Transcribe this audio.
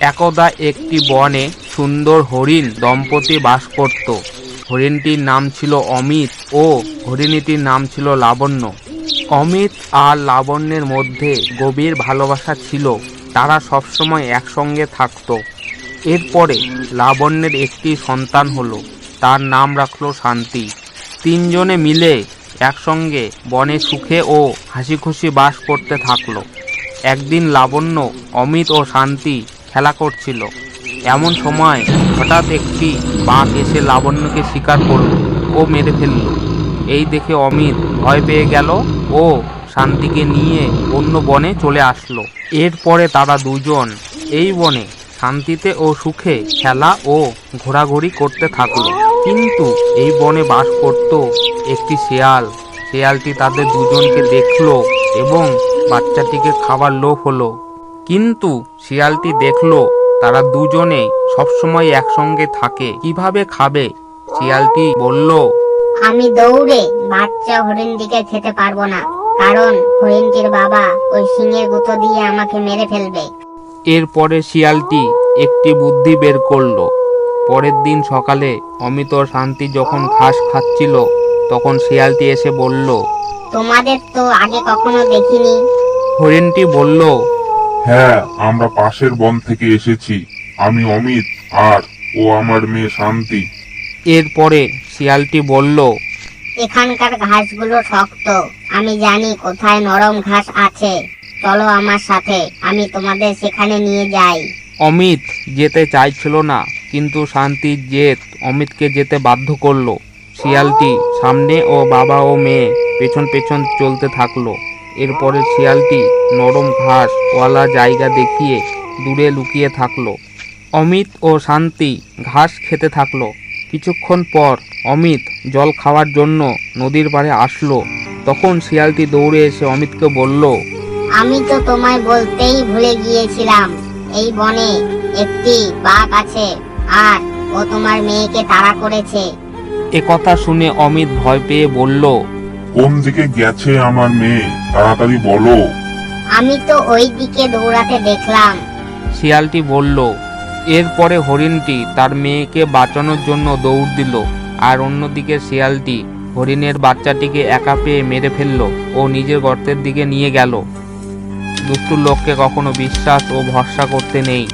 একদা একটি বনে সুন্দর হরিণ দম্পতি বাস করত। হরিণটির নাম ছিল অমিত ও হরিণীটির নাম ছিল লাবণ্য। অমিত আর লাবণ্যের মধ্যে গভীর ভালোবাসা ছিল। তারা সবসময় একসঙ্গে থাকতো। এরপরে লাবণ্যের একটি সন্তান হলো। তার নাম রাখল শান্তি। তিনজনে মিলে একসঙ্গে বনে সুখে ও হাসি খুশি বাস করতে থাকল। একদিন লাবণ্য, অমিত ও শান্তি খেলা করছিল। এমন সময় হঠাৎ একটি বাঘ এসে লাবণ্যকে শিকার করল ও মেরে ফেলল। এই দেখে অমিত ভয় পেয়ে গেল ও শান্তিকে নিয়ে অন্য বনে চলে আসলো। এরপরে তারা দুজন এই বনে শান্তিতে ও সুখে খেলা ও ঘোরাঘুরি করতে থাকল। কিন্তু এই বনে বাস করত একটি শেয়াল। শেয়ালটি তাদের দুজনকে দেখল এবং বাচ্চাটিকে খাবার লোভ হলো। কিন্তু শিয়ালটি দেখল তারা দুজনে সবসময় একসঙ্গে থাকে। কীভাবে খাবে? শিয়ালটি বলল আমি দৌড়ে বাচ্চা হরিণটিকে খেতে পারব না। কারণ হরিণটির বাবা ওই সিংহের গুঁতো দিয়ে আমাকে মেরে ফেলবে। এরপরে শিয়ালটি একটি বুদ্ধি বের করল। পরের দিন সকালে অমিত শান্তি যখন ঘাস খাচ্ছিল তখন শিয়ালটি এসে বলল তোমাদের তো আগে কখনো দেখিনি। হরিণটি বলল হ্যাঁ আমরা পাশের বন থেকে এসেছি। আমি অমিত আর ও আমার মেয়ে শান্তি। এরপরে শিয়ালটি বলল এখানকার ঘাসগুলো শক্ত। আমি জানি কোথায় নরম ঘাস আছে। চলো আমার সাথে আমি তোমাদের সেখানে নিয়ে যাই। অমিত যেতে চাইছিল না কিন্তু শান্তির জেদ অমিতকে যেতে বাধ্য করল। শিয়ালটি সামনে ও বাবা ও মেয়ে পেছন পেছন চলতে থাকল। এরপরে শিয়ালটি নরম ঘাস ওয়ালা জায়গা দেখিয়ে দূরে লুকিয়ে থাকল। অমিত ও শান্তি ঘাস খেতে থাকল। কিছুক্ষণ পর অমিত জল খাওয়ার জন্য নদীর পাড়ে আসলো। তখন শিয়ালটি দৌড়ে এসে অমিতকে বলল, আমি তো তোমায় বলতেই ভুলে গিয়েছিলাম, এই বনে একটি বাঘ আছে, আর ও তোমার মেয়েকে তাড়া করেছে। একথা শুনে অমিত ভয় পেয়ে বলল কোন দিকে গেছে আমার মেয়ে? তাড়াতাড়ি বলো। আমি তো ওই দিকে দৌড়াতে দেখলাম। শিয়ালটি বলল এরপরে হরিণটি তার মেয়েকে বাঁচানোর জন্য দৌড় দিল আর অন্যদিকে শিয়ালটি হরিণের বাচ্চাটিকে একা পেয়ে মেরে ফেলল ও নিজের গর্তের দিকে নিয়ে গেল। দুষ্টু লোককে কখনো বিশ্বাস ও ভরসা করতে নেই।